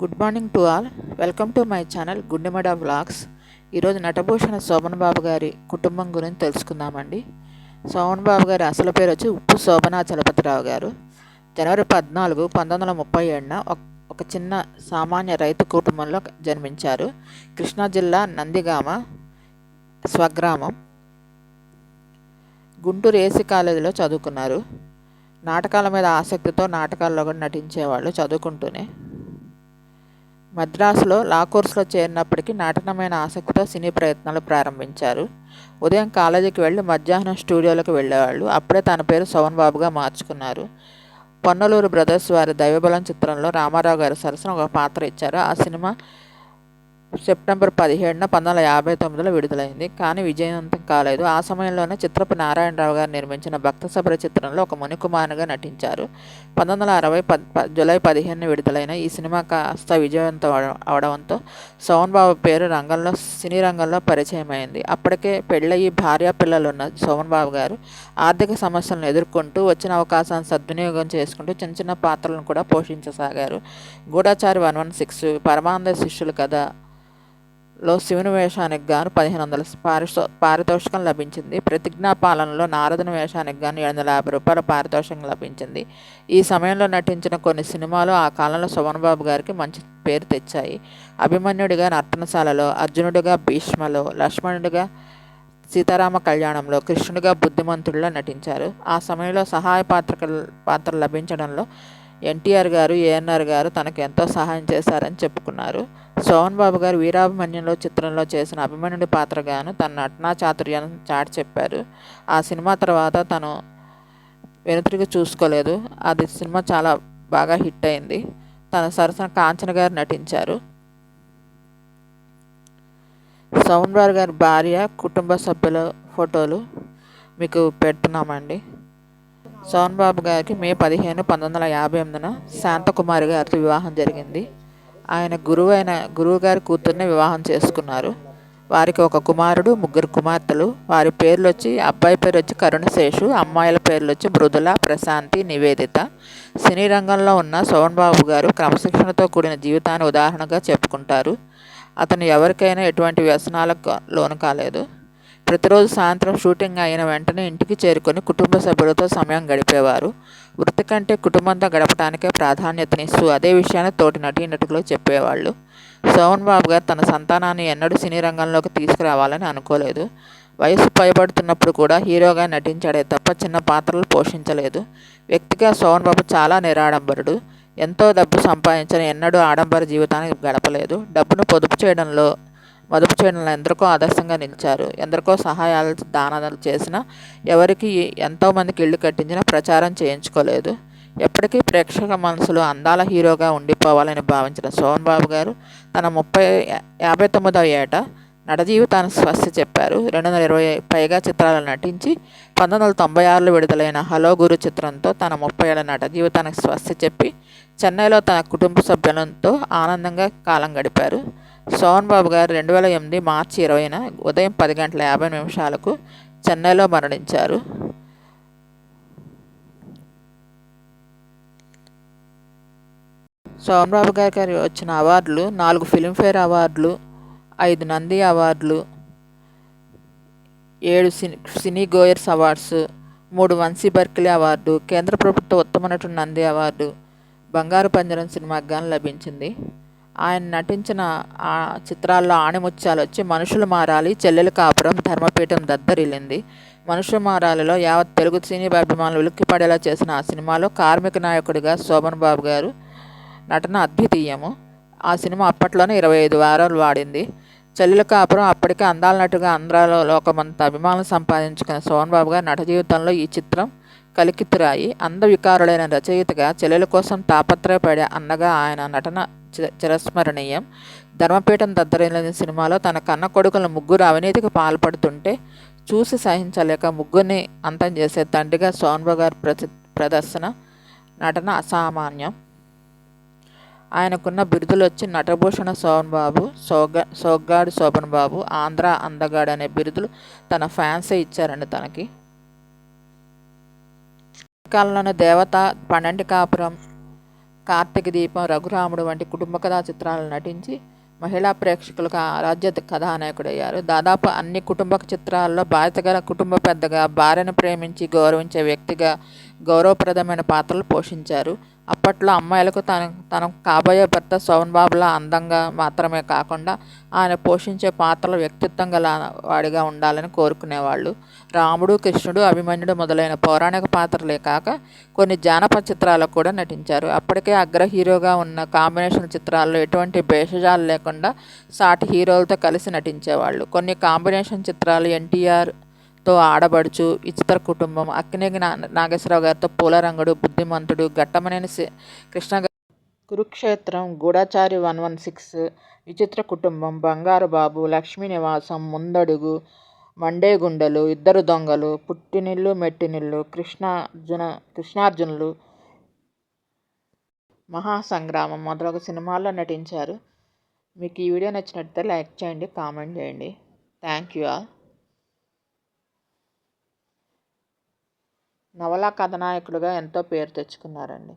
Good morning to all welcome to my channel Gundemada vlogs ఈరోజు నటభూషణ శోభన్ బాబు గారి కుటుంబం గురించి తెలుసుకుందామండి. శోభన్ బాబు గారి అసలు పేరు వచ్చి ఉప్పు శోభనా చలపతిరావు గారు. జనవరి పద్నాలుగు పంతొమ్మిది వందల ముప్పై ఏడున ఒక చిన్న సామాన్య రైతు కుటుంబంలో జన్మించారు. కృష్ణా జిల్లా నందిగామ స్వగ్రామం. గుంటూరు ఏసీ కాలేజీలో చదువుకున్నారు. నాటకాల మీద ఆసక్తితో నాటకాల్లో కూడా నటించేవాళ్ళు చదువుకుంటూనే మద్రాసులో లా కోర్సులో చేరినప్పటికీ నాటకమైన ఆసక్తితో సినీ ప్రయత్నాలు ప్రారంభించారు. ఉదయం కాలేజీకి వెళ్ళి మధ్యాహ్నం స్టూడియోలకు వెళ్ళేవాళ్ళు. అప్పుడే తన పేరు సవన్ బాబుగా మార్చుకున్నారు. పొన్నలూరు బ్రదర్స్ వారి దైవబలం చిత్రంలో రామారావు గారి సరసన ఒక పాత్ర ఇచ్చారు. ఆ సినిమా సెప్టెంబర్ పదిహేడున పంతొమ్మిది వందల యాభై తొమ్మిదిలో విడుదలైంది. కానీ విజయవంతం కాలేదు. ఆ సమయంలోనే చిత్రపు నారాయణరావు గారు నిర్మించిన భక్త సభల చిత్రంలో ఒక మునికుమారుగా నటించారు. పంతొమ్మిది వందల అరవై పద్ జూలై పదిహేనున విడుదలైన ఈ సినిమా కాస్త విజయవంతం అవడంతో సోమన్ బాబు పేరు రంగంలో సినీ రంగంలో పరిచయం అయింది అప్పటికే పెళ్ళయి భార్య పిల్లలు ఉన్న సోమన్ బాబు గారు ఆర్థిక సమస్యలను ఎదుర్కొంటూ వచ్చిన అవకాశాన్ని సద్వినియోగం చేసుకుంటూ చిన్న చిన్న పాత్రలను కూడా పోషించసాగారు. గూఢాచారి వన్ వన్ సిక్స్ పరమానంద శిష్యులు కథ లో శివుని వేషానికి గాను పదిహేను వందల పారితో పారితోషికం లభించింది. ప్రతిజ్ఞా పాలనలో నారదుని వేషానికి గాను ఏడు వందల యాభై రూపాయల పారితోషికం లభించింది. ఈ సమయంలో నటించిన కొన్ని సినిమాలు ఆ కాలంలో సుమన్బాబు గారికి మంచి పేరు తెచ్చాయి. అభిమన్యుడిగా నర్తనశాలలో అర్జునుడిగా భీష్మలో లక్ష్మణుడిగా సీతారామ కళ్యాణంలో కృష్ణుడిగా బుద్ధిమంతుడిలో నటించారు. ఆ సమయంలో సహాయ పాత్ర పాత్ర లభించడంలో ఎన్టీఆర్ గారు ఏఎన్ఆర్ గారు తనకు ఎంతో సహాయం చేశారని చెప్పుకున్నారు. శోభన్ బాబు గారు వీరాభిమన్యంలో చిత్రంలో చేసిన అభిమన్యుడి పాత్రగాను తన నటనా చాతుర్యాన్ని చాటి చెప్పారు. ఆ సినిమా తర్వాత తను వెనుతిరిగి చూసుకోలేదు. అది సినిమా చాలా బాగా హిట్ అయింది. తన సరసన కాంచన గారు నటించారు. సోమన్ బాబు గారి భార్య కుటుంబ సభ్యుల ఫోటోలు మీకు పెడుతున్నామండి. సోన్బాబు గారికి మే పదిహేను పంతొమ్మిది వందల యాభై ఎనిమిదిన శాంతకుమారి గారితో వివాహం జరిగింది. ఆయన గురువు అయిన గురువు గారి కూతుర్ని వివాహం చేసుకున్నారు. వారికి ఒక కుమారుడు ముగ్గురు కుమార్తెలు. వారి పేర్లు వచ్చి అబ్బాయి పేరు వచ్చి కరుణశేషు అమ్మాయిల పేర్లు వచ్చి మృదుల ప్రశాంతి నివేదిత. సినీ రంగంలో ఉన్న సోన్ బాబు గారు క్రమశిక్షణతో కూడిన జీవితాన్ని ఉదాహరణగా చెప్పుకుంటారు. అతను ఎవరికైనా ఎటువంటి వ్యసనాలకు లోను కాలేదు. ప్రతిరోజు సాయంత్రం షూటింగ్ అయిన వెంటనే ఇంటికి చేరుకొని కుటుంబ సభ్యులతో సమయం గడిపేవారు. వృత్తి కంటే కుటుంబంతో గడపడానికే ప్రాధాన్యతనిస్తూ అదే విషయాన్ని తోటి నటీనటులు చెప్పేవాళ్ళు. సోమన్ బాబు గారు తన సంతానాన్ని ఎన్నడూ సినీ రంగంలోకి తీసుకురావాలని అనుకోలేదు. వయసు పైబడుతున్నప్పుడు కూడా హీరోగా నటించాడే తప్ప చిన్న పాత్రలు పోషించలేదు. వ్యక్తిగా సోమన్ బాబు చాలా నిరాడంబరుడు. ఎంతో డబ్బు సంపాదించిన ఎన్నడూ ఆడంబర జీవితాన్ని గడపలేదు. డబ్బును పొదుపు చేయడంలో మదుపు చేయడంలో ఎందరికో ఆదర్శంగా నిలిచారు. ఎందరికో సహాయాలు దానాలు చేసిన ఎవరికి ఎంతోమందికి ఇల్లు కట్టించిన ప్రచారం చేయించుకోలేదు. ఎప్పటికీ ప్రేక్షక మనసులో అందాల హీరోగా ఉండిపోవాలని భావించిన సోహన్ బాబు గారు తన ముప్పై యాభై తొమ్మిదవ ఏట నట జీవితాన్ని స్వస్తి చెప్పారు. రెండు వందల ఇరవై పైగా చిత్రాలు నటించి పంతొమ్మిది వందల తొంభై ఆరులో విడుదలైన హలో గురు చిత్రంతో తన ముప్పై ఏళ్ళ నట జీవితానికి స్వస్తి చెప్పి చెన్నైలో తన కుటుంబ సభ్యులతో ఆనందంగా కాలం గడిపారు. సోహన్ బాబు గారు రెండు వేల ఎనిమిది మార్చి ఇరవైన ఉదయం పది గంటల యాభై నిమిషాలకు చెన్నైలో మరణించారు. సోమరాబు బాబు గారి వచ్చిన అవార్డులు నాలుగు ఫిల్మ్ఫేర్ అవార్డులు ఐదు నంది అవార్డులు ఏడు సినీ సినీ గోయర్స్ అవార్డ్స్ మూడు వంశీ బర్కిలీ అవార్డు కేంద్ర ప్రభుత్వ ఉత్తమ నటుడు నంది అవార్డు బంగారు పంజరం సినిమాకి గాను లభించింది. ఆయన నటించిన ఆ చిత్రాల్లో ఆణిముత్యాలు వచ్చి మనుషులు మారాలి చెల్లెలు కాపురం ధర్మపీఠం దద్దరిల్లింది. మనుషులు మారాలిలో యావత్ తెలుగు సినీ అభిమానులు ఉలిక్కిపడేలా చేసిన ఆ సినిమాలో కార్మిక నాయకుడిగా శోభన్ బాబు గారు నటన అద్వితీయము. ఆ సినిమా అప్పట్లోనే ఇరవై ఐదు వారాలు వాడింది. చెల్లెల కాపురం అప్పటికే అందాల నటుగా ఆంధ్రాలో లోకమంత అభిమానులు సంపాదించుకున్న సోహన్ బాబు గారి నట జీవితంలో ఈ చిత్రం కలికితురాయి అందవికారుడైన రచయితగా చెల్లెల కోసం తాపత్రయపడే అన్నగా ఆయన నటన చిరస్మరణీయం. ధర్మపీఠం దద్దరైన సినిమాలో తన కన్న కొడుకుల ముగ్గురు అవినీతికి పాల్పడుతుంటే చూసి సహించలేక ముగ్గురిని అంతం చేసే తండ్రిగా సోన్బా గారి ప్రదర్శన నటన అసామాన్యం. ఆయనకున్న బిరుదులు వచ్చి నటభూషణ శోభన్ బాబు సోగ సోగ్గాడు శోభన్ బాబు ఆంధ్ర అందగాడు అనే బిరుదులు తన ఫ్యాన్సే ఇచ్చారండి తనకి. కాలంలోని దేవత పన్నెండు కాపురం కార్తీక దీపం రఘురాముడు వంటి కుటుంబ కథా చిత్రాలు నటించి మహిళా ప్రేక్షకులకు ఆరాధ్య కథానాయకుడయ్యారు. దాదాపు అన్ని కుటుంబ చిత్రాల్లో బాధ్యత గల కుటుంబ పెద్దగా భార్యను ప్రేమించి గౌరవించే వ్యక్తిగా గౌరవప్రదమైన పాత్రలు పోషించారు. అప్పట్లో అమ్మాయిలకు తన తన కాబోయే భర్త శోభన్ బాబులా అందంగా మాత్రమే కాకుండా ఆయన పోషించే పాత్రలు వ్యక్తిత్వం గల వాడిగా ఉండాలని కోరుకునేవాళ్ళు. రాముడు కృష్ణుడు అభిమన్యుడు మొదలైన పౌరాణిక పాత్రలే కాక కొన్ని జానపద చిత్రాలకు కూడా నటించారు. అప్పటికే అగ్ర హీరోగా ఉన్న కాంబినేషన్ చిత్రాల్లో ఎటువంటి భేషజాలు లేకుండా సాటి హీరోలతో కలిసి నటించేవాళ్ళు. కొన్ని కాంబినేషన్ చిత్రాలు ఎన్టీఆర్ తో ఆడబడుచు విచిత్ర కుటుంబం. అక్కినేగి నా నాగేశ్వరరావు గారితో పూలరంగుడు Buddhimanthudu Ghattamaneni C- Krishna Kurukshetram Goodhachari one one six Vichitra Kutumbam. బంగారు బాబు లక్ష్మీ నివాసం ముందడుగు మండే గుండెలు ఇద్దరు దొంగలు పుట్టినిల్లు మెట్టినిల్లు కృష్ణార్జున కృష్ణార్జునులు మహాసంగ్రామం మొదలగు సినిమాల్లో నటించారు. మీకు ఈ వీడియో నచ్చినట్లయితే లైక్ చేయండి కామెంట్ చేయండి. Thank you all. నవలా కథానాయకులుగా ఎంతో పేరు తెచ్చుకున్నారండి.